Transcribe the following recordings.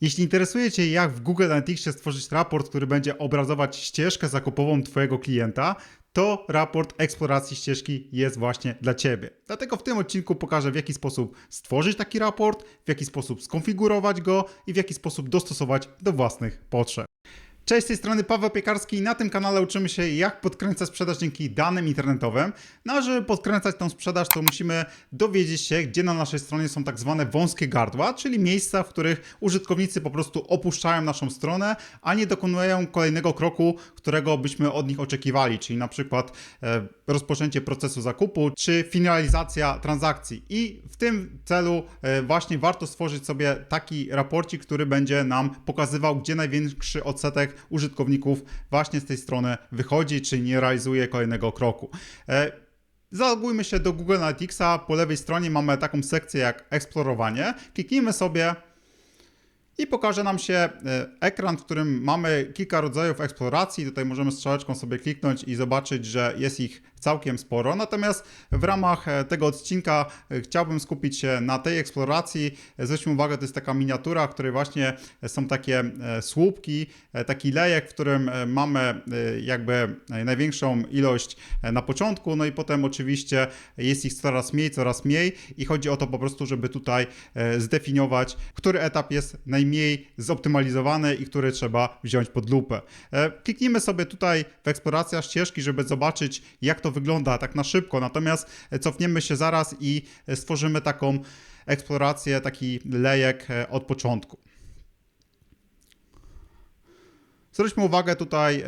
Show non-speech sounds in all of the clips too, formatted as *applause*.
Jeśli interesuje Cię, jak w Google Analyticsie stworzyć raport, który będzie obrazować ścieżkę zakupową Twojego klienta, to raport eksploracji ścieżki jest właśnie dla Ciebie. Dlatego w tym odcinku pokażę, w jaki sposób stworzyć taki raport, w jaki sposób skonfigurować go i w jaki sposób dostosować do własnych potrzeb. Cześć, z tej strony Paweł Piekarski i na tym kanale uczymy się, jak podkręcać sprzedaż dzięki danym internetowym. No a żeby podkręcać tą sprzedaż, to musimy dowiedzieć się, gdzie na naszej stronie są tak zwane wąskie gardła, czyli miejsca, w których użytkownicy po prostu opuszczają naszą stronę, a nie dokonują kolejnego kroku, którego byśmy od nich oczekiwali, czyli na przykład e, rozpoczęcie procesu zakupu, czy finalizacja transakcji. I w tym celu e, właśnie warto stworzyć sobie taki raporcik, który będzie nam pokazywał, gdzie największy odsetek użytkowników właśnie z tej strony wychodzi, czy nie realizuje kolejnego kroku. E, Zalogujmy się do Google Analyticsa. Po lewej stronie mamy taką sekcję jak eksplorowanie. Kliknijmy sobie i pokaże nam się e, ekran, w którym mamy kilka rodzajów eksploracji. Tutaj możemy strzałeczką sobie kliknąć i zobaczyć, że jest ich całkiem sporo. Natomiast w ramach e, tego odcinka e, chciałbym skupić się na tej eksploracji. Zwróćmy uwagę, to jest taka miniatura, w której właśnie są takie słupki, taki lejek, w którym mamy jakby największą ilość na początku, no i potem oczywiście jest ich coraz mniej, coraz mniej i chodzi o to po prostu, żeby tutaj zdefiniować, który etap jest najmniej zoptymalizowany i który trzeba wziąć pod lupę. Kliknijmy sobie tutaj w eksploracja ścieżki, żeby zobaczyć, jak to wygląda tak na szybko, natomiast cofniemy się zaraz i stworzymy taką eksplorację, taki lejek od początku. Zwróćmy uwagę tutaj,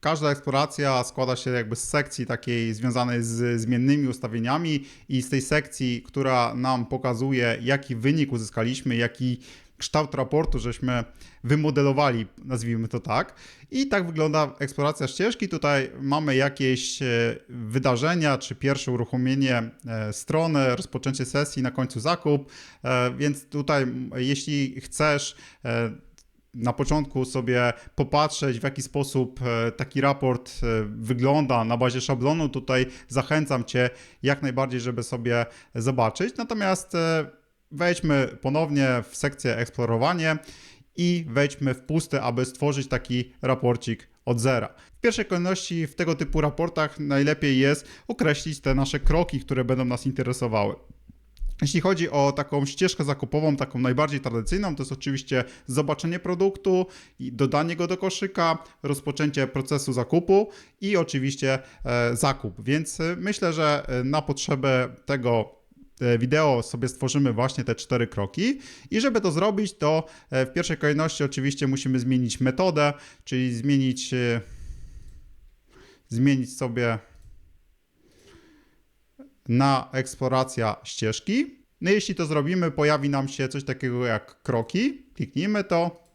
każda eksploracja składa się jakby z sekcji takiej związanej z zmiennymi ustawieniami i z tej sekcji, która nam pokazuje, jaki wynik uzyskaliśmy, jaki kształt raportu żeśmy wymodelowali, nazwijmy to tak. I tak wygląda eksploracja ścieżki. Tutaj mamy jakieś e, wydarzenia, czy pierwsze uruchomienie e, strony, rozpoczęcie sesji, na końcu zakup. E, więc tutaj, jeśli chcesz na początku sobie popatrzeć, w jaki sposób taki raport wygląda na bazie szablonu, tutaj zachęcam Cię jak najbardziej, żeby sobie zobaczyć. Natomiast wejdźmy ponownie w sekcję eksplorowanie i wejdźmy w pusty, aby stworzyć taki raporcik od zera. W pierwszej kolejności w tego typu raportach najlepiej jest określić te nasze kroki, które będą nas interesowały. Jeśli chodzi o taką ścieżkę zakupową, taką najbardziej tradycyjną, to jest oczywiście zobaczenie produktu, dodanie go do koszyka, rozpoczęcie procesu zakupu i oczywiście e, zakup. Więc e, myślę, że e, na potrzebę tego wideo sobie stworzymy właśnie te cztery kroki i żeby to zrobić, to e, w pierwszej kolejności oczywiście musimy zmienić metodę, czyli zmienić e, zmienić sobie na eksploracja ścieżki. No jeśli to zrobimy, pojawi nam się coś takiego jak kroki. Kliknijmy to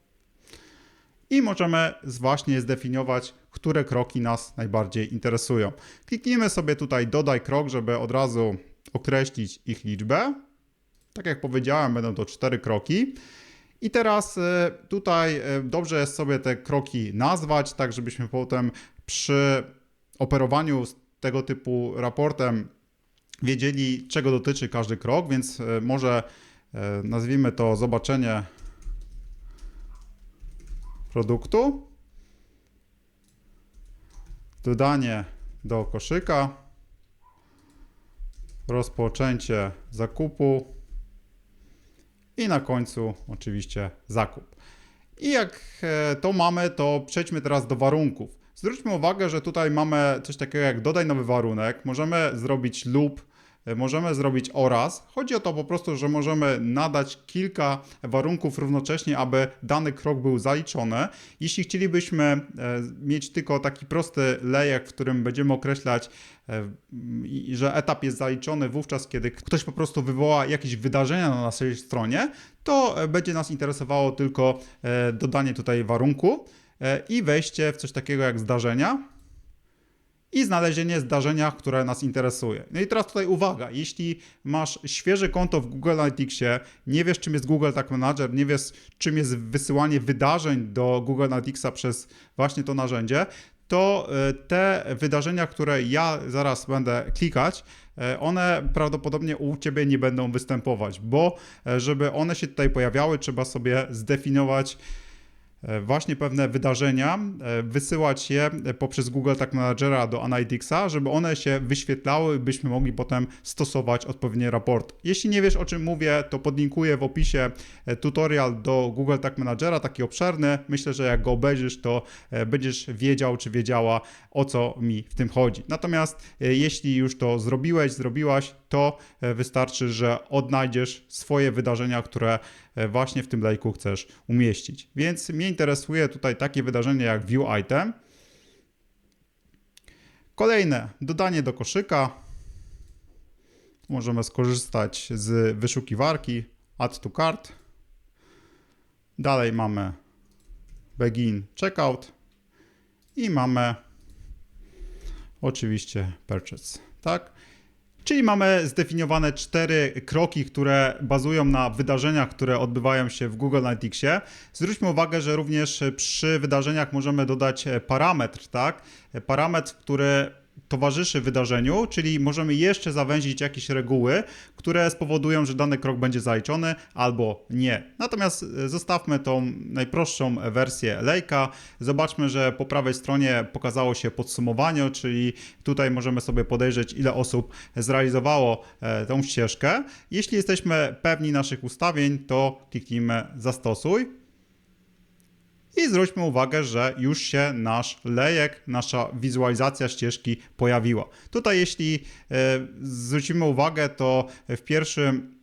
i możemy właśnie zdefiniować, które kroki nas najbardziej interesują. Kliknijmy sobie tutaj dodaj krok, żeby od razu określić ich liczbę. Tak jak powiedziałem, będą to cztery kroki. I teraz e, tutaj e, dobrze jest sobie te kroki nazwać, tak żebyśmy potem przy operowaniu z tego typu raportem wiedzieli, czego dotyczy każdy krok, więc e, może nazwijmy to zobaczenie produktu, dodanie do koszyka, rozpoczęcie zakupu i na końcu oczywiście zakup. I jak e, to mamy, to przejdźmy teraz do warunków. Zwróćmy uwagę, że tutaj mamy coś takiego jak dodaj nowy warunek. Możemy zrobić lub możemy zrobić oraz. Chodzi o to po prostu, że możemy nadać kilka warunków równocześnie, aby dany krok był zaliczony. Jeśli chcielibyśmy e, mieć tylko taki prosty lejek, w którym będziemy określać, e, że etap jest zaliczony wówczas, kiedy ktoś po prostu wywoła jakieś wydarzenia na naszej stronie, to będzie nas interesowało tylko dodanie tutaj warunku i wejście w coś takiego jak zdarzenia i znalezienie zdarzenia, które nas interesuje. No i teraz tutaj uwaga, jeśli masz świeże konto w Google Analyticsie, nie wiesz czym jest Google Tag Manager, nie wiesz czym jest wysyłanie wydarzeń do Google Analyticsa przez właśnie to narzędzie, to e, te wydarzenia, które ja zaraz będę klikać, e, one prawdopodobnie u Ciebie nie będą występować, bo e, żeby one się tutaj pojawiały, trzeba sobie zdefiniować właśnie pewne wydarzenia, e, wysyłać je poprzez Google Tag Managera do Analyticsa, żeby one się wyświetlały, byśmy mogli potem stosować odpowiednie raporty. Jeśli nie wiesz o czym mówię, to podlinkuję w opisie e, tutorial do Google Tag Managera, taki obszerny. Myślę, że jak go obejrzysz, to e, będziesz wiedział czy wiedziała o co mi w tym chodzi. Natomiast e, jeśli już to zrobiłeś, zrobiłaś, to e, wystarczy, że odnajdziesz swoje wydarzenia, które e, właśnie w tym lejku chcesz umieścić. Więc mnie interesuje tutaj takie wydarzenie jak View Item. Kolejne, dodanie do koszyka. Możemy skorzystać z wyszukiwarki Add to Cart. Dalej mamy Begin Checkout i mamy oczywiście Purchase, tak? Czyli mamy zdefiniowane cztery kroki, które bazują na wydarzeniach, które odbywają się w Google Analyticsie. Zwróćmy uwagę, że również przy wydarzeniach możemy dodać parametr, tak? Parametr, który towarzyszy wydarzeniu, czyli możemy jeszcze zawęzić jakieś reguły, które spowodują, że dany krok będzie zaliczony albo nie. Natomiast e, zostawmy tą najprostszą wersję lejka. Zobaczmy, że po prawej stronie pokazało się podsumowanie, czyli tutaj możemy sobie podejrzeć, ile osób zrealizowało e, tą ścieżkę. Jeśli jesteśmy pewni naszych ustawień, to kliknijmy zastosuj. I zwróćmy uwagę, że już się nasz lejek, nasza wizualizacja ścieżki pojawiła. Tutaj, jeśli e, zwrócimy uwagę, to w pierwszym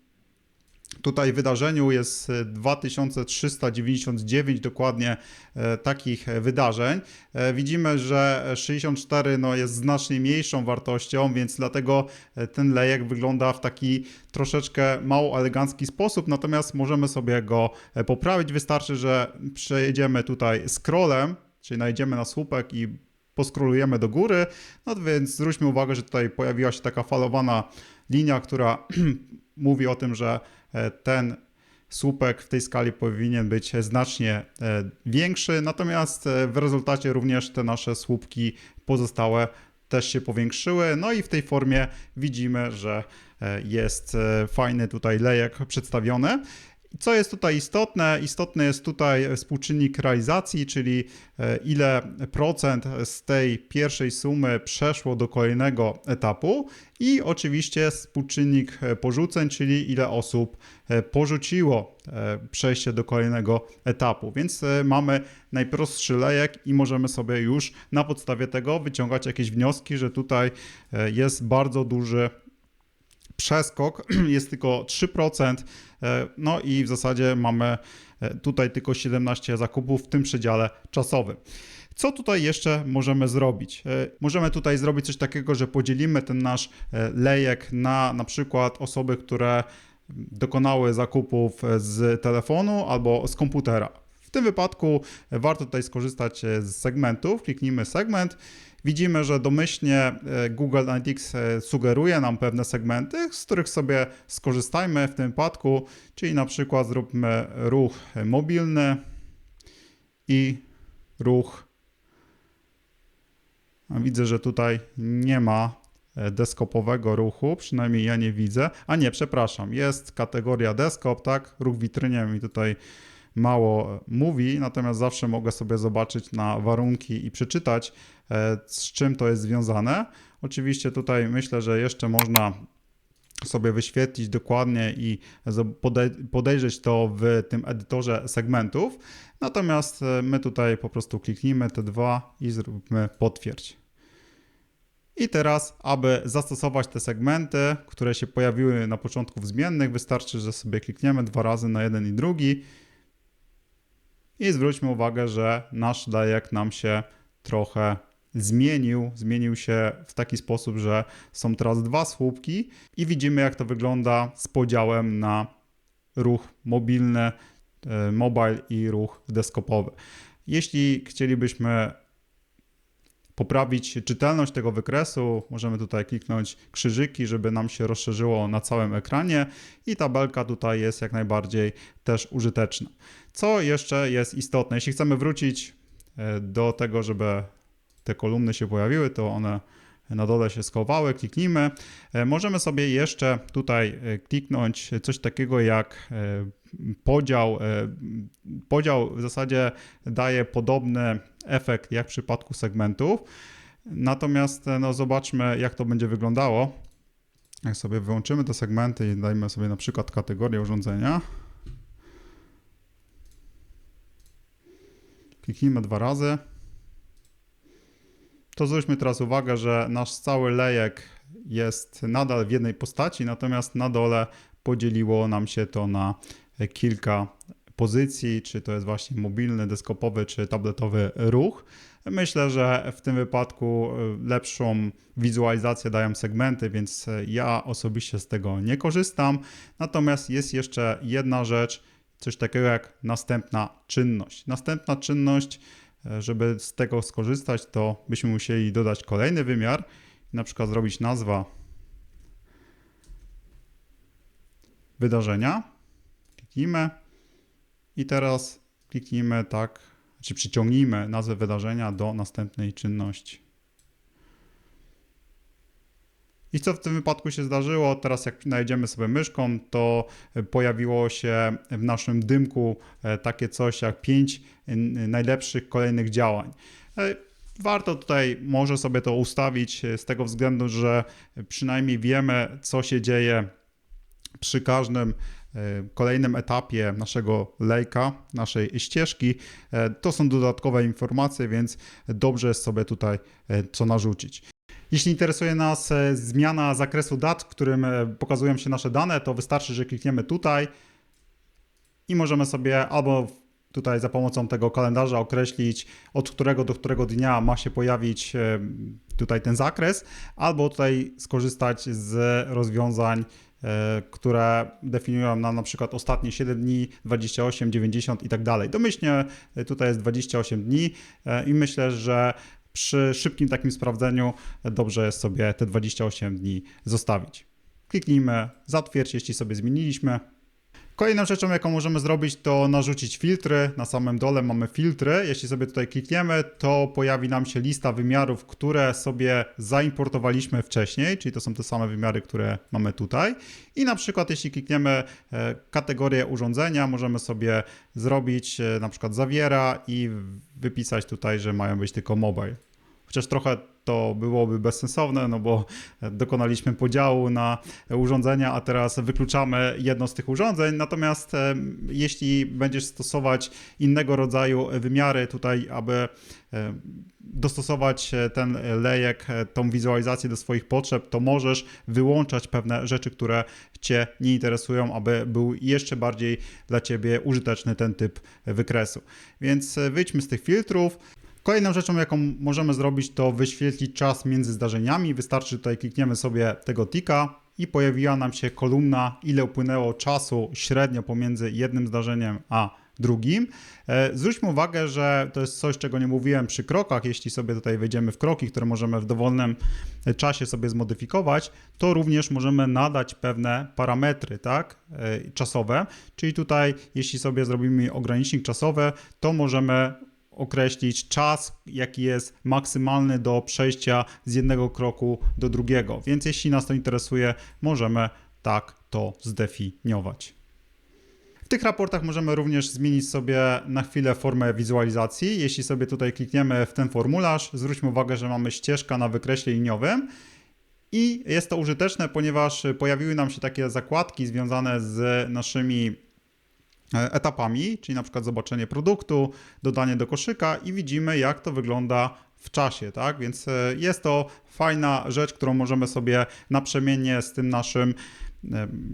tutaj wydarzeniu jest e, 2399 dokładnie e, takich wydarzeń. E, Widzimy, że 64 no, jest znacznie mniejszą wartością, więc dlatego e, ten lejek wygląda w taki troszeczkę mało elegancki sposób, natomiast możemy sobie go e, poprawić. Wystarczy, że przejedziemy tutaj scrollem, czyli najdziemy na słupek i poskrolujemy do góry, no więc zwróćmy uwagę, że tutaj pojawiła się taka falowana linia, która *clears throat* mówi o tym, że e, ten słupek w tej skali powinien być znacznie e, większy, natomiast e, w rezultacie również te nasze słupki pozostałe też się powiększyły. No i w tej formie widzimy, że e, jest e, fajny tutaj lejek przedstawiony. Co jest tutaj istotne? Istotny jest tutaj współczynnik realizacji, czyli e, ile procent z tej pierwszej sumy przeszło do kolejnego etapu i oczywiście współczynnik e, porzuceń, czyli ile osób e, porzuciło przejście do kolejnego etapu. Więc mamy najprostszy lejek i możemy sobie już na podstawie tego wyciągać jakieś wnioski, że tutaj jest bardzo duży przeskok *clears throat* jest tylko 3%, e, no i w zasadzie mamy e, tutaj tylko 17 zakupów w tym przedziale czasowym. Co tutaj jeszcze możemy zrobić? E, Możemy tutaj zrobić coś takiego, że podzielimy ten nasz lejek na na przykład osoby, które dokonały zakupów z telefonu albo z komputera. W tym wypadku warto tutaj skorzystać z segmentów. Kliknijmy segment. Widzimy, że domyślnie e, Google Analytics e, sugeruje nam pewne segmenty, z których sobie skorzystajmy w tym wypadku, czyli na przykład zróbmy ruch mobilny i ruch. Widzę, że tutaj nie ma e, deskopowego ruchu, przynajmniej ja nie widzę. A nie, przepraszam, jest kategoria desktop, tak? Ruch witrynie mi tutaj mało mówi, natomiast zawsze mogę sobie zobaczyć na warunki i przeczytać, e, z czym to jest związane. Oczywiście tutaj myślę, że jeszcze można sobie wyświetlić dokładnie i podejrzeć to w tym edytorze segmentów. Natomiast e, my tutaj po prostu kliknijmy te dwa i zróbmy potwierdź. I teraz, aby zastosować te segmenty, które się pojawiły na początku w zmiennych, wystarczy, że sobie klikniemy dwa razy na jeden i drugi. I zwróćmy uwagę, że nasz lejek nam się trochę zmienił. Zmienił się w taki sposób, że są teraz dwa słupki i widzimy, jak to wygląda z podziałem na ruch mobilny, e, mobile i ruch desktopowy. Jeśli chcielibyśmy poprawić czytelność tego wykresu, możemy tutaj kliknąć krzyżyki, żeby nam się rozszerzyło na całym ekranie i tabelka tutaj jest jak najbardziej też użyteczna. Co jeszcze jest istotne, jeśli chcemy wrócić e, do tego, żeby te kolumny się pojawiły, to one na dole się schowały, kliknijmy. E, Możemy sobie jeszcze tutaj e, kliknąć coś takiego jak e, podział. Podział w zasadzie daje podobny efekt jak w przypadku segmentów. Natomiast no, zobaczmy, jak to będzie wyglądało. Jak sobie wyłączymy te segmenty i dajmy sobie na przykład kategorię urządzenia. Kliknijmy dwa razy. To zwróćmy teraz uwagę, że nasz cały lejek jest nadal w jednej postaci, natomiast na dole podzieliło nam się to na kilka pozycji, czy to jest właśnie mobilny, deskopowy, czy tabletowy ruch. Myślę, że w tym wypadku y, lepszą wizualizację dają segmenty, więc ja osobiście z tego nie korzystam. Natomiast jest jeszcze jedna rzecz, coś takiego jak następna czynność. Następna czynność, żeby z tego skorzystać, to byśmy musieli dodać kolejny wymiar, na przykład zrobić nazwa wydarzenia. Kliknijmy i teraz kliknijmy tak, czy przyciągnijmy nazwę wydarzenia do następnej czynności. I co w tym wypadku się zdarzyło? Teraz jak najdziemy sobie myszką, to pojawiło się w naszym dymku e, takie coś jak 5 najlepszych kolejnych działań. E, Warto tutaj może sobie to ustawić e, z tego względu, że przynajmniej wiemy, co się dzieje przy każdym e, kolejnym etapie naszego lejka, naszej ścieżki. E, To są dodatkowe informacje, więc dobrze jest sobie tutaj e, co narzucić. Jeśli interesuje nas e, zmiana zakresu dat, którym e, pokazują się nasze dane, to wystarczy, że klikniemy tutaj i możemy sobie albo tutaj za pomocą tego kalendarza określić, od którego do którego dnia ma się pojawić e, tutaj ten zakres, albo tutaj skorzystać z rozwiązań, które definiują nam na przykład ostatnie 7 dni, 28, 90 i tak dalej. Domyślnie tutaj jest 28 dni i myślę, że przy szybkim takim sprawdzeniu dobrze jest sobie te 28 dni zostawić. Kliknijmy zatwierdź, jeśli sobie zmieniliśmy. Kolejną rzeczą, jaką możemy zrobić, to narzucić filtry. Na samym dole mamy filtry. Jeśli sobie tutaj klikniemy, to pojawi nam się lista wymiarów, które sobie zaimportowaliśmy wcześniej, czyli to są te same wymiary, które mamy tutaj. I na przykład, jeśli klikniemy e, kategorię urządzenia, możemy sobie zrobić e, na przykład zawiera i wypisać tutaj, że mają być tylko mobile. Chociaż trochę to byłoby bezsensowne, no bo dokonaliśmy podziału na urządzenia, a teraz wykluczamy jedno z tych urządzeń. Natomiast e, jeśli będziesz stosować innego rodzaju wymiary tutaj, aby e, dostosować e, ten lejek, tą wizualizację do swoich potrzeb, to możesz wyłączać pewne rzeczy, które Cię nie interesują, aby był jeszcze bardziej dla Ciebie użyteczny ten typ wykresu. Więc wyjdźmy z tych filtrów. Kolejną rzeczą, jaką możemy zrobić, to wyświetlić czas między zdarzeniami. Wystarczy tutaj klikniemy sobie tego tika i pojawiła nam się kolumna, ile upłynęło czasu średnio pomiędzy jednym zdarzeniem a drugim. E, Zwróćmy uwagę, że to jest coś, czego nie mówiłem przy krokach. Jeśli sobie tutaj wejdziemy w kroki, które możemy w dowolnym czasie sobie zmodyfikować, to również możemy nadać pewne parametry, tak, e, czasowe. Czyli tutaj, jeśli sobie zrobimy ogranicznik czasowy, to możemy określić czas, jaki jest maksymalny do przejścia z jednego kroku do drugiego. Więc jeśli nas to interesuje, możemy tak to zdefiniować. W tych raportach możemy również zmienić sobie na chwilę formę wizualizacji. Jeśli sobie tutaj klikniemy w ten formularz, zwróćmy uwagę, że mamy ścieżkę na wykresie liniowym. I jest to użyteczne, ponieważ pojawiły nam się takie zakładki związane z naszymi etapami, czyli na przykład zobaczenie produktu, dodanie do koszyka i widzimy jak to wygląda w czasie, tak? Więc e, jest to fajna rzecz, którą możemy sobie naprzemiennie z tym naszym e,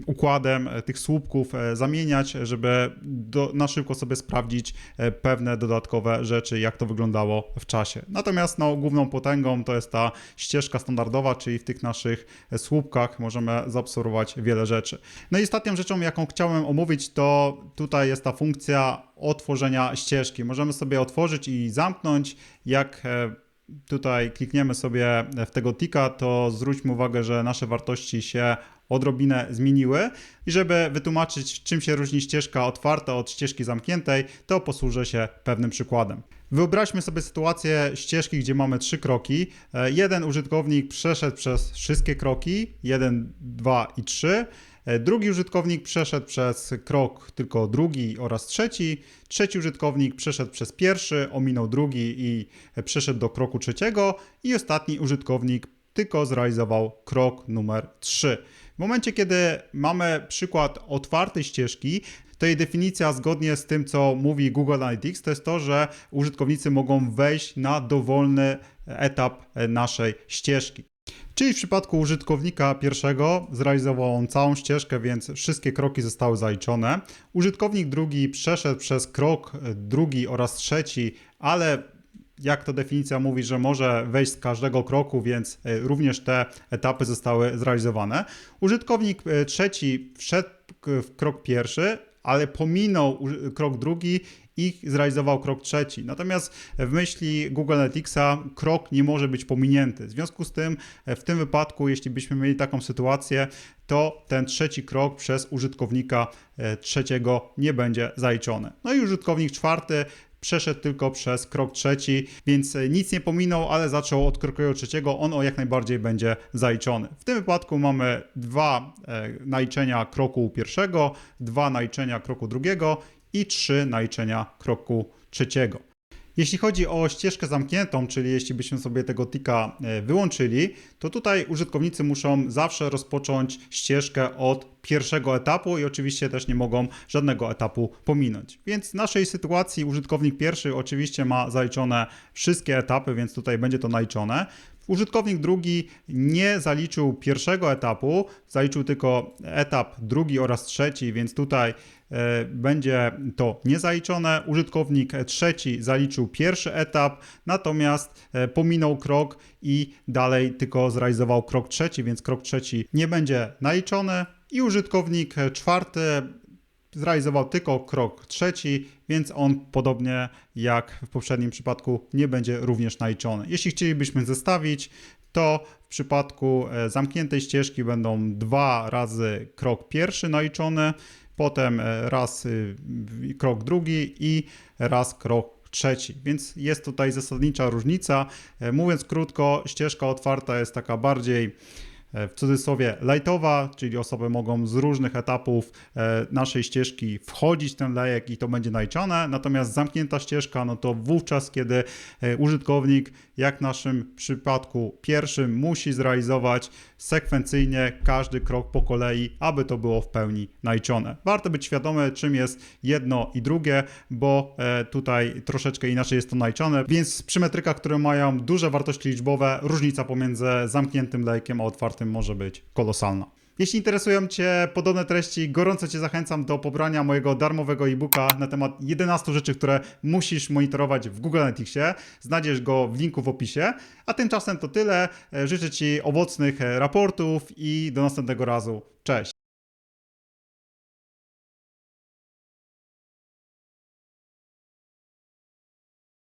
układem e, tych słupków e, zamieniać, żeby do, na szybko sobie sprawdzić e, pewne dodatkowe rzeczy, jak to wyglądało w czasie. Natomiast no, główną potęgą to jest ta ścieżka standardowa, czyli w tych naszych słupkach możemy zaobserwować wiele rzeczy. No i ostatnią rzeczą, jaką chciałem omówić, to tutaj jest ta funkcja otworzenia ścieżki. Możemy sobie otworzyć i zamknąć, jak tutaj klikniemy sobie w tego tika, to zwróćmy uwagę, że nasze wartości się odrobinę zmieniły. I żeby wytłumaczyć, czym się różni ścieżka otwarta od ścieżki zamkniętej, to posłużę się pewnym przykładem. Wyobraźmy sobie sytuację ścieżki, gdzie mamy trzy kroki. E, Jeden użytkownik przeszedł przez wszystkie kroki, jeden, dwa i trzy. E, Drugi użytkownik przeszedł przez krok tylko drugi oraz trzeci. Trzeci użytkownik przeszedł przez pierwszy, ominął drugi i e, przeszedł do kroku trzeciego. I ostatni użytkownik tylko zrealizował krok numer 3. W momencie, kiedy mamy przykład otwartej ścieżki, to jej definicja zgodnie z tym, co mówi Google Analytics, to jest to, że użytkownicy mogą wejść na dowolny etap naszej ścieżki. Czyli w przypadku użytkownika pierwszego zrealizował on całą ścieżkę, więc wszystkie kroki zostały zaliczone. Użytkownik drugi przeszedł przez krok drugi oraz trzeci, ale jak to definicja mówi, że może wejść z każdego kroku, więc e, również te etapy zostały zrealizowane. Użytkownik e, trzeci wszedł w krok pierwszy, ale pominął krok drugi i zrealizował krok trzeci. Natomiast w myśli Google Analyticsa krok nie może być pominięty. W związku z tym, e, w tym wypadku, jeśli byśmy mieli taką sytuację, to ten trzeci krok przez użytkownika trzeciego nie będzie zaliczony. No i użytkownik czwarty przeszedł tylko przez krok trzeci, więc e, nic nie pominął, ale zaczął od kroku trzeciego, on o jak najbardziej będzie zaliczony. W tym wypadku mamy dwa e, naliczenia kroku pierwszego, dwa naliczenia kroku drugiego i trzy naliczenia kroku trzeciego. Jeśli chodzi o ścieżkę zamkniętą, czyli jeśli byśmy sobie tego tika e, wyłączyli, to tutaj użytkownicy muszą zawsze rozpocząć ścieżkę od pierwszego etapu i oczywiście też nie mogą żadnego etapu pominąć. Więc w naszej sytuacji użytkownik pierwszy oczywiście ma zaliczone wszystkie etapy, więc tutaj będzie to naliczone. Użytkownik drugi nie zaliczył pierwszego etapu, zaliczył tylko etap drugi oraz trzeci, więc tutaj będzie to niezaliczone. Użytkownik trzeci zaliczył pierwszy etap, natomiast e, pominął krok i dalej tylko zrealizował krok trzeci, więc krok trzeci nie będzie naliczony. I użytkownik czwarty zrealizował tylko krok trzeci, więc on podobnie jak w poprzednim przypadku nie będzie również naliczony. Jeśli chcielibyśmy zestawić, to w przypadku e, zamkniętej ścieżki będą dwa razy krok pierwszy naliczony, potem e, raz y, krok drugi i raz krok trzeci. Więc jest tutaj zasadnicza różnica. E, Mówiąc krótko, ścieżka otwarta jest taka bardziej w cudzysłowie lightowa, czyli osoby mogą z różnych etapów e, naszej ścieżki wchodzić ten lejek i to będzie naliczone. Natomiast zamknięta ścieżka, no to wówczas, kiedy e, użytkownik, jak w naszym przypadku pierwszym, musi zrealizować sekwencyjnie każdy krok po kolei, aby to było w pełni naliczone. Warto być świadomy, czym jest jedno i drugie, bo e, tutaj troszeczkę inaczej jest to naliczone, więc przy metrykach, które mają duże wartości liczbowe, różnica pomiędzy zamkniętym lejkiem a otwartym może być kolosalna. Jeśli interesują Cię podobne treści, gorąco Cię zachęcam do pobrania mojego darmowego e-booka na temat 11 rzeczy, które musisz monitorować w Google Analyticsie. Znajdziesz go w linku w opisie. A tymczasem to tyle. E, Życzę Ci owocnych e, raportów i do następnego razu. Cześć!